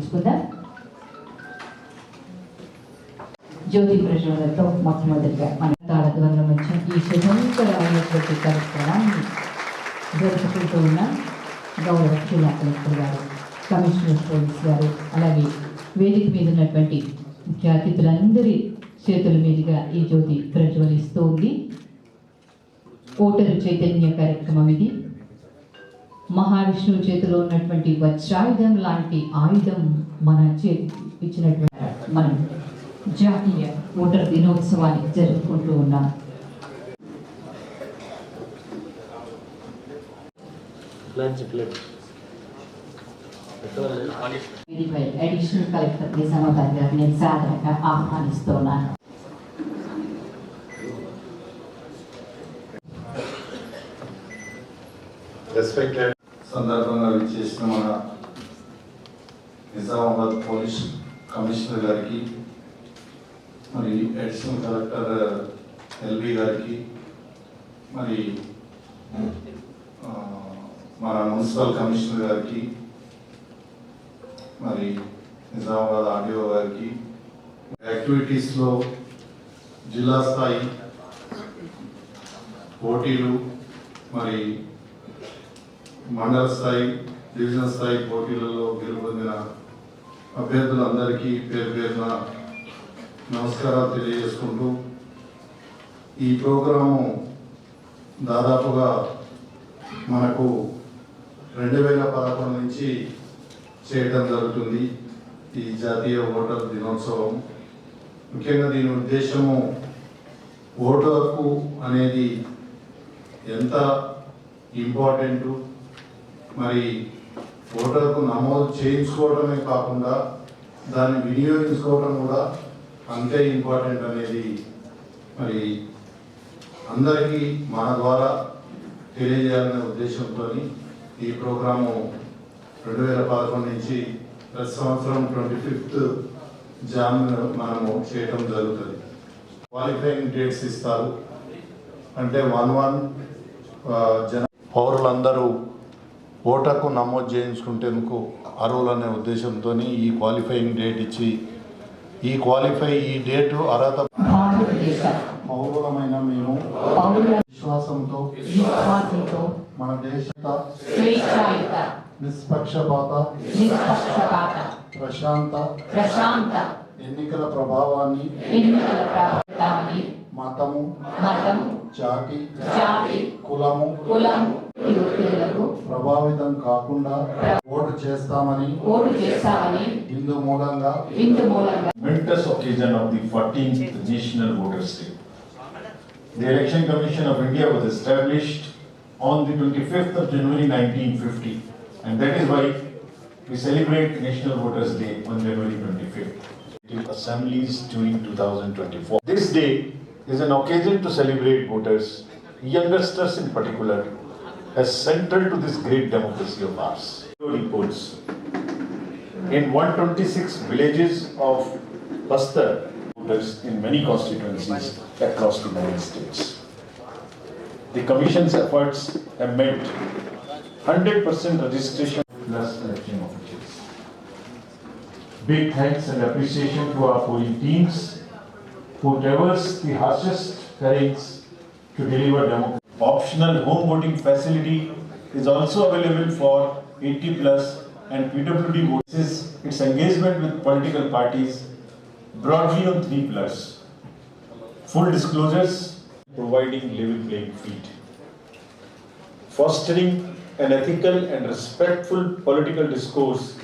ప్రారంభించుకుందాం జ్యోతి ప్రజలతో మొట్టమొదటిగా మన తాళద్వంద్వం వచ్చిన ఈ శుభంకరమైనటువంటి కార్యక్రమాన్ని జరుపుకుంటూ ఉన్న గౌరవ జిల్లా కలెక్టర్ గారు కమిషనర్ పోలీస్ గారు అలాగే వేదిక మీద ఉన్నటువంటి ముఖ్య అతిథులందరి చేతుల మీదుగా ఈ జ్యోతి ప్రజ్వలిస్తూ ఉంది. ఓటరు చైతన్య కార్యక్రమం ఇది. మహావిష్ణువు చేతిలో ఉన్నటువంటి వజ్రాయుధం లాంటి ఆయుధం మన చేతికి ఇచ్చినటువంటి మనం జాతీయ ఓటర్ దినోత్సవాన్ని జరుపుకుంటూ ఉన్నాం. లంచ్ ప్లేట్ వీరిపై అడిషనల్ కలెక్టర్ నిజామాబాద్ గారిని సాధారణంగా ఆహ్వానిస్తున్నాను రెస్పెక్టెడ్ సందర్భంగా విచ్చేసిన మన నిజామాబాద్ పోలీస్ కమిషనర్ గారికి మరి అడిషనల్ కలెక్టర్ ఎల్బి గారికి మరి మన మున్సిపల్ కమిషనర్ గారికి మరి నిజామాబాద్ ఆర్డీఓ గారికి యాక్టివిటీస్లో జిల్లా స్థాయి పోటీలు మరి మండల స్థాయి డివిజన్ స్థాయి పోటీలలో గెలుపొందిన అభ్యర్థులందరికీ పేరు పేరున నమస్కారాలు తెలియజేసుకుంటూ ఈ ప్రోగ్రాము దాదాపుగా మనకు రెండు వేల పదకొండు నుంచి చేయడం జరుగుతుంది. ఈ జాతీయ ఓటర్ దినోత్సవం. ముఖ్యంగా దీని ఉద్దేశము ఓటు హక్కు అనేది ఎంత ఇంపార్టెంటు మరి ఓటర్కు నమోదు చేయించుకోవడమే కాకుండా దాన్ని వినియోగించుకోవడం కూడా అంతే ఇంపార్టెంట్ అనేది మరి అందరికీ మన ద్వారా తెలియజేయాలనే ఉద్దేశంతో ఈ ప్రోగ్రాము రెండు వేల పదకొండు నుంచి ప్రతి సంవత్సరం ట్వంటీ ఫిఫ్త్ జామ్ మనము చేయటం జరుగుతుంది. క్వాలిఫైయింగ్ డేట్స్ ఇస్తారు. అంటే వన్ వన్ జన పౌరులందరూ ఓటకు నమోదు చేయించుకుంటేందుకు అర్హులనే ఉద్దేశంతో ఈ క్వాలిఫైయింగ్ డేట్ ఇచ్చి ఈ క్వాలిఫై ఈ డేటు అర్హత పౌరులమైన మేము విశ్వాసంతో మన దేశ నిష్పక్షపాత ప్రశాంత ప్రశాంత ఎన్నికల ప్రభావాన్ని మతము మతం జాతి జాతి కులము కులం ఈ ఒత్తిళ్లకు ప్రభావితం కాకుండా ఓటు చేస్తామని ఓటు చేస్తామని ఇందు మూలంగా ఇందు మూలంగా momentous occasion of the 14th National Voters' Day. The Election Commission of India was established on the 25th of January 1950, and that is why we celebrate National Voters' Day on January 25th. Assemblies during 2024. This day is an occasion to celebrate voters, youngsters in particular, as central to this great democracy of ours. Reports in 126 villages of Bastar voters in many constituencies across the United States. The Commission's efforts have meant 100% registration plus election officials. Big thanks and appreciation to our polling teams who traverse the harshest terrains to deliver democracy. Optional home voting facility is also available for 80 plus and PWD voters. Its engagement with political parties broadly on three pillars. Full disclosures, providing level playing field. Fostering an ethical and respectful political discourse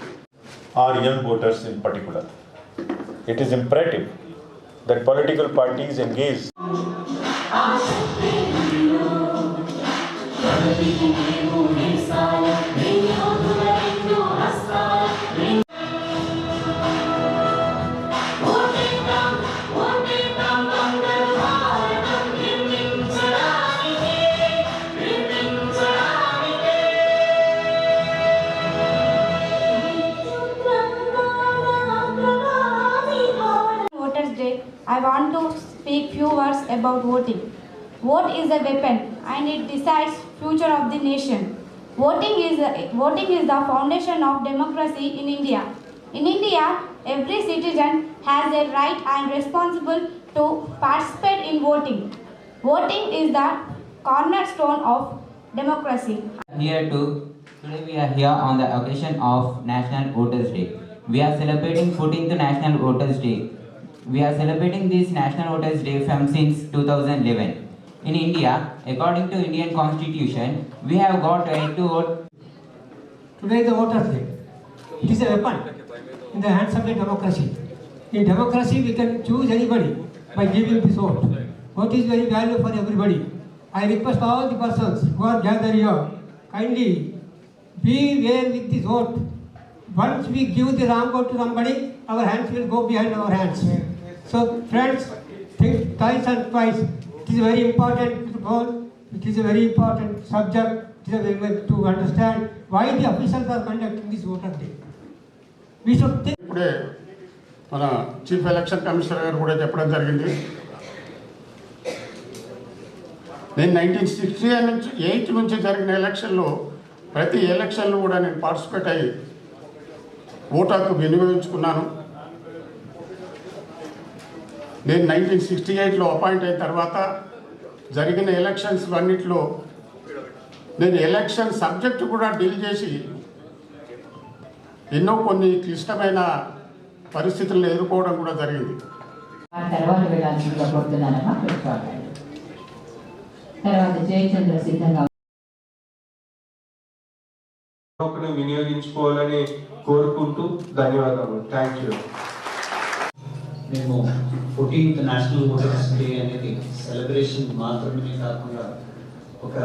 are young voters in particular. It is imperative that political parties engage I want to speak few words about voting. Vote is a weapon and it decides future of the nation. Voting is, voting is the foundation of democracy in India. In India, every citizen has a right and responsible to participate in voting. Voting is the cornerstone of democracy. here too, today we are here on the occasion of National Voters Day. We are celebrating 14th National Voters Day. We are celebrating this National Voters Day from since 2011. In India, according to Indian Constitution, we have got right to vote Today is the voters' day. It is a weapon in the hands of the democracy. In democracy, we can choose anybody by giving this vote. Vote is very valuable for everybody. I request all the persons who are gathered here, kindly be aware with this vote. Once we give the wrong vote to somebody, our hands will go behind our hands. So, friends, think twice and twice. It is very important vote. It is a very important subject. It is a very much to understand why the officials are conducting this voter day. We should think. ఇప్పుడే మన chief election commissioner గారు కూడా చెప్పడం జరిగింది నేను nineteen sixty నుంచి eight నుంచి జరిగిన ఎలక్షన్లో ప్రతి ఎలక్షన్లో కూడా నేను పార్టిసిపేట్ అయ్యి ఓటు హక్కు వినియోగించుకున్నాను నేను నైన్టీన్ సిక్స్టీ ఎయిట్లో అపాయింట్ అయిన తర్వాత జరిగిన ఎలక్షన్స్ అన్నింటిలో నేను ఎలక్షన్ సబ్జెక్ట్ కూడా డీల్ చేసి ఎన్నో కొన్ని క్లిష్టమైన పరిస్థితులను ఎదుర్కోవడం కూడా జరిగింది. వినియోగించుకోవాలని కోరుకుంటూ ధన్యవాదాలు థ్యాంక్ యూ మేము ఫోర్టీన్త్ నేషనల్ ఓటర్స్ డే అనేది సెలబ్రేషన్ మాత్రమే కాకుండా ఒక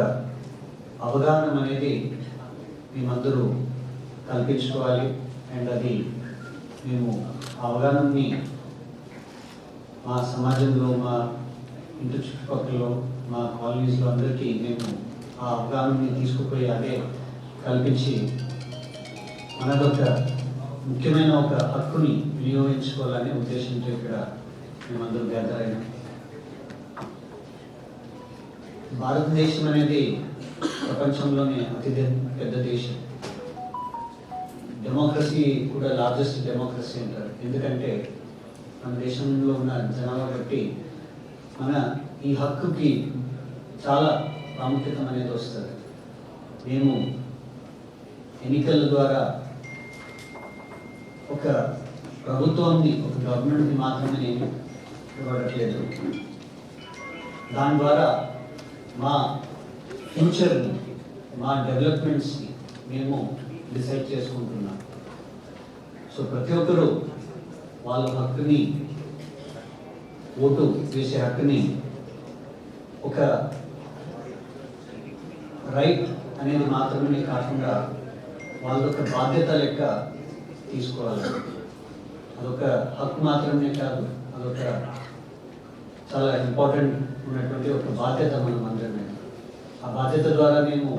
అవగాహన అనేది మేమందరూ కల్పించుకోవాలి. అండ్ అది మేము అవగాహనని మా సమాజంలో మా ఇంటి చుట్టుపక్కల మా కాలనీస్లో అందరికీ మేము ఆ అవగాహనని తీసుకుపోయి అదే కల్పించి మనదొక ముఖ్యమైన ఒక హక్కుని వినియోగించుకోవాలనే ఉద్దేశంతో ఇక్కడ మేమందరం గ్యాదర్ అయినాం. భారతదేశం అనేది ప్రపంచంలోనే అతి పెద్ద దేశం. డెమోక్రసీ కూడా లార్జెస్ట్ డెమోక్రసీ అంటారు. ఎందుకంటే మన దేశంలో ఉన్న జనాభా బట్టి మన ఈ హక్కుకి చాలా ప్రాముఖ్యత అనేది వస్తుంది. మేము ఎన్నికల ద్వారా ఒక ప్రభుత్వాన్ని ఒక గవర్నమెంట్ని మాత్రమే నేను ఇవ్వట్లేదు. దాని ద్వారా మా ఫ్యూచర్ని మా డెవలప్మెంట్స్ని మేము డిసైడ్ చేసుకుంటున్నాం. సో ప్రతి ఒక్కరూ వాళ్ళ హక్కుని ఓటు వేసే హక్కుని ఒక రైట్ అనేది మాత్రమే కాకుండా వాళ్ళ యొక్క బాధ్యత లెక్క తీసుకోవాలి. అదొక హక్కు మాత్రమే కాదు అదొక చాలా ఇంపార్టెంట్ ఉన్నటువంటి ఒక బాధ్యత మనం అందరమే ఆ బాధ్యత ద్వారా మేము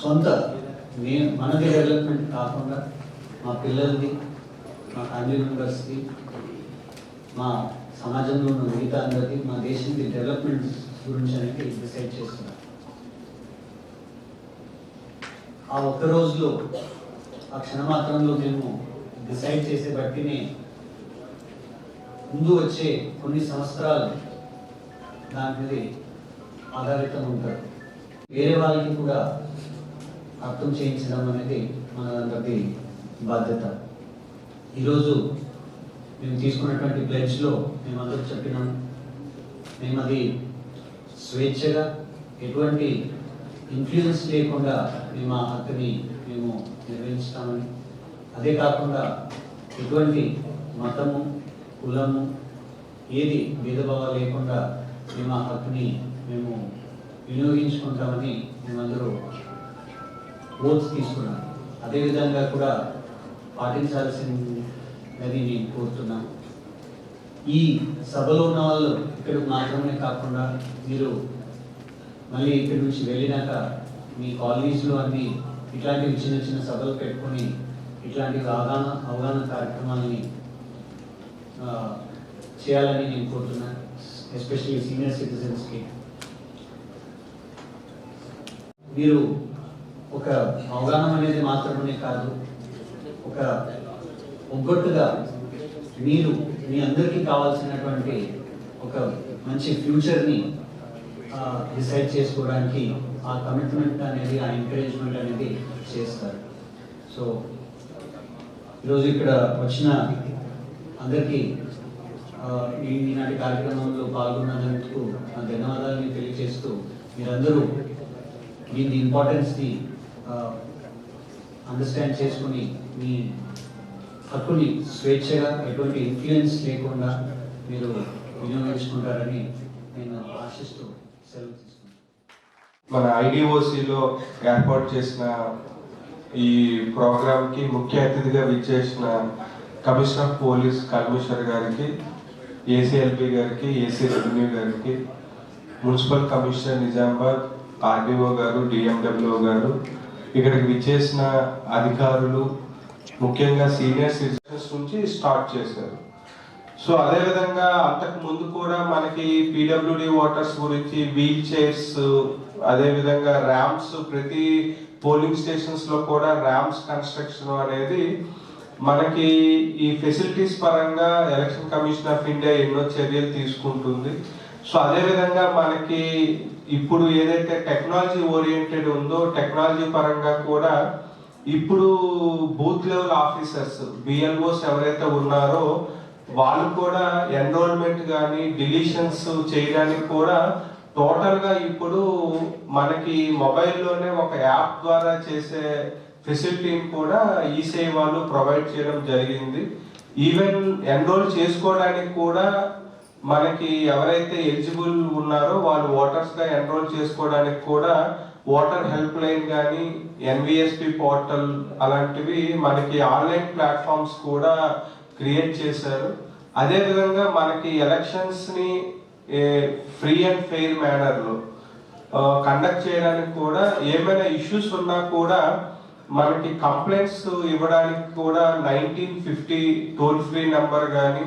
సొంత మేము మనది డెవలప్మెంట్ కాకుండా మా పిల్లల్ని మా ఫ్యామిలీ మెంబర్స్కి మా సమాజంలో ఉన్న మిగతా అందరికీ మా దేశంకి డెవలప్మెంట్ గురించి అనేది డిసైడ్ చేస్తున్నాం. ఆ ఒక్క రోజులో ఆ క్షణమాత్రంలో మేము డిసైడ్ చేసే బట్టినే ముందు వచ్చే కొన్ని సంవత్సరాలు దాని మీద ఆధారితం ఉంటారు. వేరే వాళ్ళకి కూడా అర్థం చేయించడం అనేది మనందరి బాధ్యత. ఈరోజు మేము తీసుకున్నటువంటి ప్లెడ్జ్లో మేమందరూ చెప్పినాం. మేము అది స్వేచ్ఛగా ఎటువంటి ఇన్ఫ్లుయెన్స్ లేకుండా మేము హక్కుని మేము నిర్వహిస్తామని. అదే కాకుండా ఎటువంటి మతము కులము ఏది భేదభావాలు లేకుండా మేము ఆ హక్కుని మేము వినియోగించుకుంటామని మేమందరూ ఓట్స్ తీసుకున్నాం. అదేవిధంగా కూడా పాటించాల్సింది నేను కోరుతున్నాను. ఈ సభలో ఉన్న వాళ్ళు ఇక్కడికి మాత్రమే కాకుండా మీరు మళ్ళీ ఇక్కడి నుంచి వెళ్ళినాక మీ కాలనీస్లో అన్ని ఇట్లాంటివి చిన్న చిన్న సభలు పెట్టుకొని ఇట్లాంటి అవగాహన అవగాహన కార్యక్రమాలని చేయాలని నేను కోరుతున్నాను ఎస్పెషల్లీ సీనియర్ సిటిజన్స్కి. మీరు ఒక అవగాహన అనేది మాత్రమే కాదు ఒక ఒగ్గొట్టుగా మీరు మీ అందరికీ కావాల్సినటువంటి ఒక మంచి ఫ్యూచర్ని డిసైడ్ చేసుకోవడానికి ఆ కమిట్మెంట్ అనేది ఆ ఎంకరేజ్మెంట్ అనేది చేస్తారు. సో ఈరోజు ఇక్కడ వచ్చిన అందరికీ ఈనాటి కార్యక్రమంలో పాల్గొన్నందుకు నా ధన్యవాదాలని తెలియజేస్తూ మీరందరూ దీని ఇంపార్టెన్స్ని అండర్స్టాండ్ చేసుకుని మీ హక్కుని స్వేచ్ఛగా ఎటువంటి ఇన్ఫ్లుయెన్స్ లేకుండా మీరు వినియోగించుకుంటారని నేను ఆశిస్తూ సెలవు మన ఐడిఓసిలో ఏర్పాటు చేసిన ఈ ప్రోగ్రామ్కి ముఖ్య అతిథిగా విచ్చేసిన కమిషనర్ ఆఫ్ పోలీస్ కమిషనర్ గారికి ఏసీఎల్పి గారికి ఏసీ రెవెన్యూ గారికి మున్సిపల్ కమిషనర్ నిజామాబాద్ ఆర్డీఓ గారు డిఎండబ్ల్యూ గారు ఇక్కడికి విచ్చేసిన అధికారులు ముఖ్యంగా సీనియర్ సిటిజన్స్ నుంచి స్టార్ట్ చేశారు. సో అదే విధంగా అంతకు ముందు కూడా మనకి పీడబ్ల్యూడి వాటర్స్ గురించి వీల్ చైర్స్ అదేవిధంగా ర్యాంప్స్ ప్రతి పోలింగ్ స్టేషన్స్లో కూడా ర్యాంప్స్ కన్స్ట్రక్షన్ అనేది మనకి ఈ ఫెసిలిటీస్ పరంగా ఎలక్షన్ కమిషన్ ఆఫ్ ఇండియా ఎన్నో చర్యలు తీసుకుంటుంది. సో అదేవిధంగా మనకి ఇప్పుడు ఏదైతే టెక్నాలజీ ఓరియంటెడ్ ఉందో టెక్నాలజీ పరంగా కూడా ఇప్పుడు బూత్ లెవెల్ ఆఫీసర్స్ బిఎల్ఓస్ ఎవరైతే ఉన్నారో వాళ్ళు కూడా ఎన్రోల్మెంట్ కానీ డిలీషన్స్ చేయడానికి కూడా టోటల్గా ఇప్పుడు మనకి మొబైల్లోనే ఒక యాప్ ద్వారా చేసే ఫెసిలిటీని కూడా ఈ వాళ్ళు ప్రొవైడ్ చేయడం జరిగింది. ఈవెన్ ఎన్రోల్ చేసుకోవడానికి కూడా మనకి ఎవరైతే ఎలిజిబుల్ ఉన్నారో వాళ్ళు ఓటర్స్గా ఎన్రోల్ చేసుకోవడానికి కూడా ఓటర్ హెల్ప్ లైన్ కానీ ఎన్విఎస్పి పోర్టల్ అలాంటివి మనకి ఆన్లైన్ ప్లాట్ఫామ్స్ కూడా క్రియేట్ చేశారు. అదే విధంగా మనకి ఎలక్షన్స్ని ఫ్రీ అండ్ ఫెయిర్ మేనర్లో కండక్ట్ చేయడానికి కూడా ఏమైనా ఇష్యూస్ ఉన్నా కూడా మనకి కంప్లైంట్స్ ఇవ్వడానికి కూడా nineteen fifty toll free number కానీ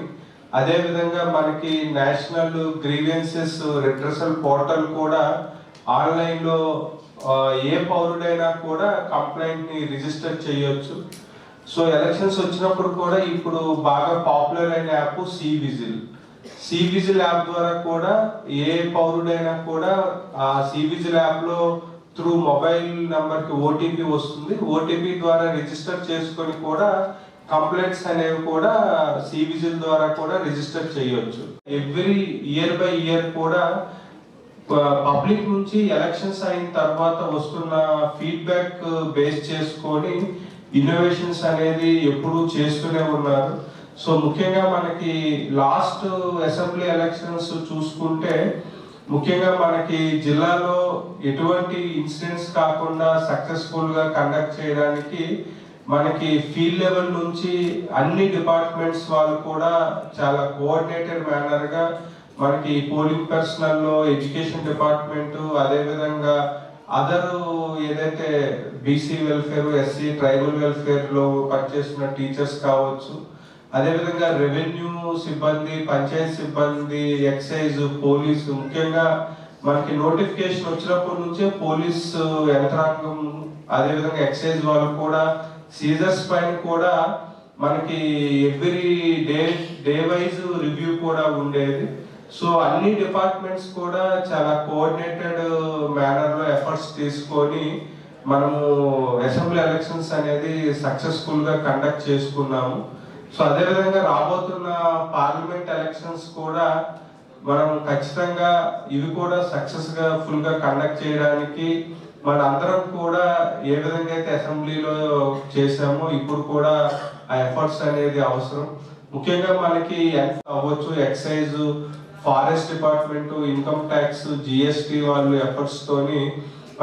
అదే విధంగా మనకి నేషనల్ గ్రీవెన్సెస్ రిట్రసల్ పోర్టల్ కూడా ఆన్లైన్లో ఏ పౌరుడైనా కూడా కంప్లైంట్ని రిజిస్టర్ చేయొచ్చు. సో ఎలక్షన్స్ వచ్చినప్పుడు కూడా ఇప్పుడు బాగా పాపులర్ అయిన app C vigil. C vigil app ద్వారా కూడా ఏ పౌరుడైనా కూడా ఆ సి విజిల్ యాప్లో త్రూ మొబైల్ నంబర్కి ఓటీపీ వస్తుంది. ఓటీపీ ద్వారా రిజిస్టర్ చేసుకొని కూడా కంప్లైంట్స్ అనేవి కూడా సి విజిల్ ద్వారా కూడా రిజిస్టర్ చేయొచ్చు. ఎవ్రీ ఇయర్ బై ఇయర్ కూడా పబ్లిక్ నుంచి ఎలక్షన్స్ అయిన తర్వాత వస్తున్న ఫీడ్బ్యాక్ బేస్ చేసుకొని ఇన్నోవేషన్స్ అనేది ఎప్పుడూ చేస్తూనే ఉన్నారు. సో ముఖ్యంగా మనకి లాస్ట్ అసెంబ్లీ ఎలక్షన్స్ చూసుకుంటే ముఖ్యంగా మనకి జిల్లాలో ఎటువంటి ఇన్సిడెంట్స్ కాకుండా సక్సెస్ఫుల్గా కండక్ట్ చేయడానికి మనకి ఫీల్డ్ లెవెల్ నుంచి అన్ని డిపార్ట్మెంట్స్ వాళ్ళు కూడా చాలా కోఆర్డినేటెడ్ మేనర్గా మనకి పోలింగ్ పర్సనల్లో ఎడ్యుకేషన్ డిపార్ట్మెంట్ అదేవిధంగా అదరు అదర్ ఏదైతే బీసీ వెల్ఫేర్ ఎస్సీ ట్రైబల్ వెల్ఫేర్లో పనిచేస్తున్న టీచర్స్ కావచ్చు. అదేవిధంగా రెవెన్యూ సిబ్బంది పంచాయత్ సిబ్బంది ఎక్సైజ్ పోలీసు ముఖ్యంగా మనకి నోటిఫికేషన్ వచ్చినప్పటి నుంచే పోలీస్ యంత్రాంగం అదేవిధంగా ఎక్సైజ్ వాళ్ళు కూడా సీజర్స్ పైన కూడా మనకి every day day wise review కూడా ఉండేది. సో అన్ని డిపార్ట్మెంట్స్ కూడా చాలా కోఆర్డినేటెడ్ మేనర్లో ఎఫర్ట్స్ తీసుకొని మనము అసెంబ్లీ ఎలక్షన్స్ అనేది సక్సెస్ఫుల్గా కండక్ట్ చేసుకున్నాము. సో అదేవిధంగా రాబోతున్న పార్లమెంట్ ఎలక్షన్స్ కూడా మనం ఖచ్చితంగా ఇవి కూడా సక్సెస్గా ఫుల్గా కండక్ట్ చేయడానికి మన అందరం కూడా ఏ విధంగా అయితే అసెంబ్లీలో చేసామో ఇప్పుడు కూడా ఆ ఎఫర్ట్స్ అనేది అవసరం. ముఖ్యంగా మనకి అవ్వచ్చు excise forest department income tax GST వాళ్ళు ఎఫర్ట్స్ తోని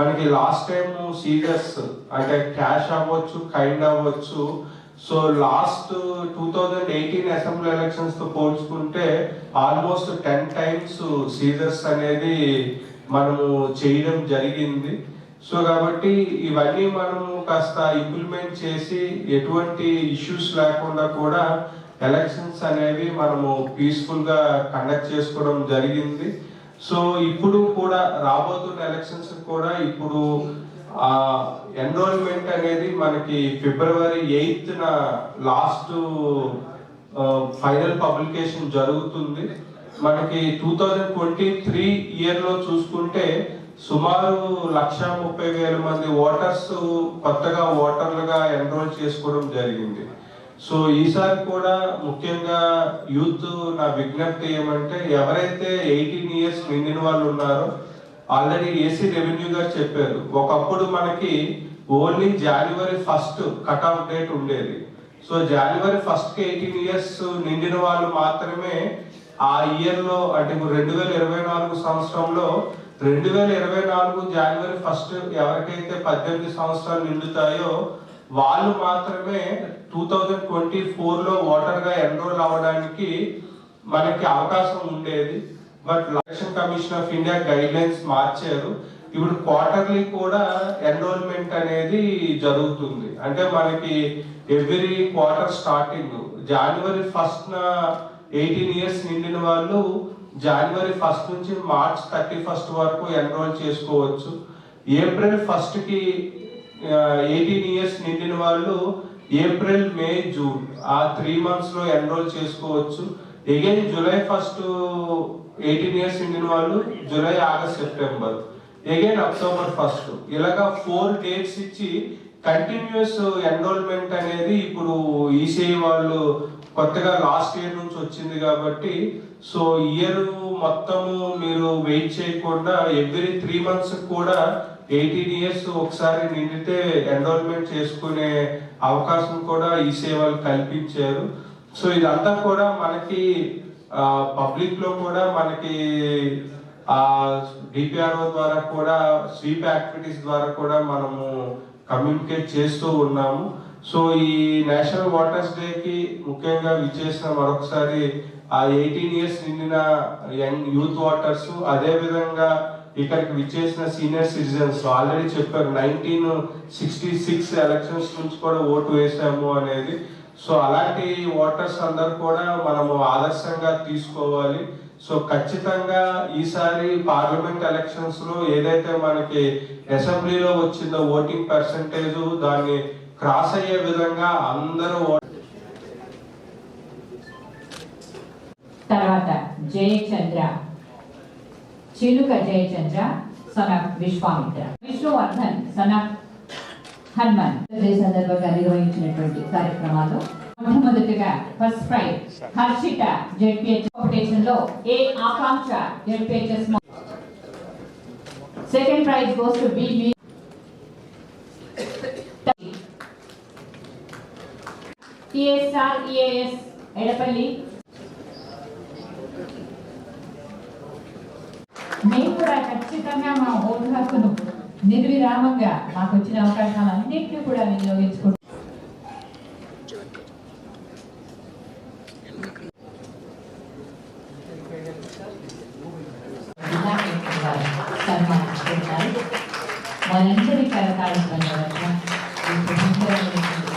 మనకి లాస్ట్ టైం సీరియస్ అంటే క్యాష్ అవ్వచ్చు కైండ్ అవ్వచ్చు. So last two thousand eighteen assembly ఎలక్షన్స్తో పోల్చుకుంటే ఆల్మోస్ట్ టెన్ టైమ్స్ సీజర్స్ అనేది మనము చేయడం జరిగింది. సో కాబట్టి ఇవన్నీ మనము కాస్త ఇంప్లిమెంట్ చేసి ఎటువంటి ఇష్యూస్ లేకుండా కూడా ఎలక్షన్స్ అనేవి మనము పీస్ఫుల్గా కండక్ట్ చేసుకోవడం జరిగింది. సో ఇప్పుడు కూడా రాబోతున్న ఎలక్షన్స్ కూడా ఇప్పుడు ఆ ఎన్రోల్మెంట్ అనేది మనకి ఫిబ్రవరి ఎయిత్న లాస్ట్ ఫైనల్ పబ్లికేషన్ జరుగుతుంది. మనకి టూ థౌజండ్ ట్వంటీ త్రీ ఇయర్లో చూసుకుంటే సుమారు లక్ష ముప్పై వేల మంది ఓటర్స్ కొత్తగా ఓటర్లుగా ఎన్రోల్ చేసుకోవడం జరిగింది. సో ఈసారి కూడా ముఖ్యంగా యూత్ నా విజ్ఞప్తి ఏమంటే ఎవరైతే ఎయిటీన్ ఇయర్స్ నిండిన వాళ్ళు ఉన్నారో ఆల్రెడీ ఏసీ రెవెన్యూ గారు చెప్పారు ఒకప్పుడు మనకి only January first cut off date ఉండేది. సో జనవరి ఫస్ట్కి ఎయిటీన్ ఇయర్స్ నిండిన వాళ్ళు మాత్రమే ఆ ఇయర్లో అంటే ఇప్పుడు రెండు వేల ఇరవై నాలుగు సంవత్సరంలో రెండు వేల ఇరవై నాలుగు జనవరి ఫస్ట్ ఎవరికైతే పద్దెనిమిది సంవత్సరాలు నిండుతాయో వాళ్ళు మాత్రమే టూ థౌజండ్ ట్వంటీ ఫోర్లో ఓటర్గా ఎన్రోల్ అవ్వడానికి మనకి అవకాశం ఉండేది. But election commission of India guidelines మార్చారు. ఇప్పుడు క్వార్టర్లీ కూడా ఎన్రోల్మెంట్ అనేది జరుగుతుంది. అంటే మనకి every quarter starting January first eighteen years నిండిన వాళ్ళు జనవరి ఫస్ట్ నుంచి మార్చ్ థర్టీ ఫస్ట్ వరకు ఎన్రోల్ చేసుకోవచ్చు. ఏప్రిల్ ఫస్ట్కి ఎయిటీన్ ఇయర్స్ నిండిన వాళ్ళు ఏప్రిల్ మే జూన్ ఆ త్రీ మంత్స్లో ఎన్రోల్ చేసుకోవచ్చు. Again July first eighteen years నిండిన వాళ్ళు July August September again October first ఇలాగా ఫోర్ డేట్స్ ఇచ్చి కంటిన్యూస్ ఎన్రోల్మెంట్ అనేది ఇప్పుడు ఈసీఐ వాళ్ళు కొత్తగా లాస్ట్ ఇయర్ నుంచి వచ్చింది కాబట్టి సో ఇయర్ మొత్తము మీరు వెయిట్ చేయకుండా ఎవ్రీ త్రీ మంత్స్ కూడా ఎయిటీన్ ఇయర్స్ ఒకసారి నిండితే ఎన్రోల్మెంట్ చేసుకునే అవకాశం కూడా ఈ సేవలు కల్పించారు. సో ఇదంతా కూడా మనకి పబ్లిక్లో కూడా మనకి ఆ డిపిఆర్ఓ ద్వారా కూడా స్వీప్ యాక్టివిటీస్ ద్వారా కూడా మనము కమ్యూనికేట్ చేస్తూ ఉన్నాము. సో ఈ నేషనల్ వాటర్స్ డేకి ముఖ్యంగా విచ్చేసిన మరొకసారి ఆ ఎయిటీన్ ఇయర్స్ నిండిన యంగ్ యూత్ వాటర్స్ అదే విధంగా ఇక్కడికి విచ్చేసిన సీనియర్ సిటిజన్స్ ఆల్రెడీ చెప్పారు నైన్టీన్ సిక్స్టీ సిక్స్ ఎలక్షన్స్ నుంచి కూడా ఓటు వేసాము అనేది. సో అలాంటి ఓటర్స్ అందరు కూడా మనము ఆదర్శంగా తీసుకోవాలి. సో ఖచ్చితంగా ఈసారి పార్లమెంట్ ఎలక్షన్స్లో ఏదైతే మనకి అసెంబ్లీలో వచ్చిందో ఓటింగ్ పర్సంటేజ్ దాన్ని క్రాస్ అయ్యే విధంగా అందరూ తర్వాత Jayachandra. Chiluka Jayachandra son of Vishwamitra Vishnuvardhan son of Hanuman ఈ సందర్భంగా నిర్వహించినటువంటి కార్యక్రమాల్లో మొట్టమొదటిగా first prize Harshitha ZPH competition లో A Akanksha ZPHS second prize goes to B TSR EAS Edapalli ఖచ్చితంగా మా ఓటు హక్కును నిర్విరామంగా మాకు వచ్చిన అవకాశాలన్నింటినీ కూడా వినియోగించుకుంటాం సన్మానిస్తున్నారు వారందరి కరతాళం వల్ల ఈ సుభద్రమైనటువంటి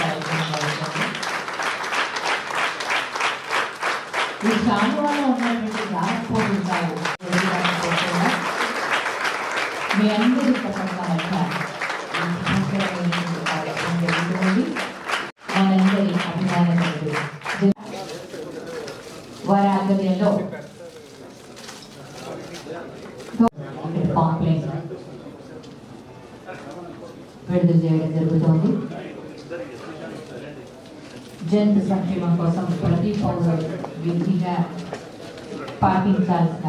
ఉన్నటువంటి కాదు మీ అందరి ప్రసంగం మధ్య ఈ సుభద్రమైనటువంటి కార్యక్రమం జరుగుతుంది మనందరి అభిమానములు వారి ఆధ్వర్యంలో పాంప్లెట్ విడుదల చేయడం జరుగుతోంది జంతు సంక్షేమం కోసం ప్రతి పౌరుడు విధిగా పాటించాల్సిన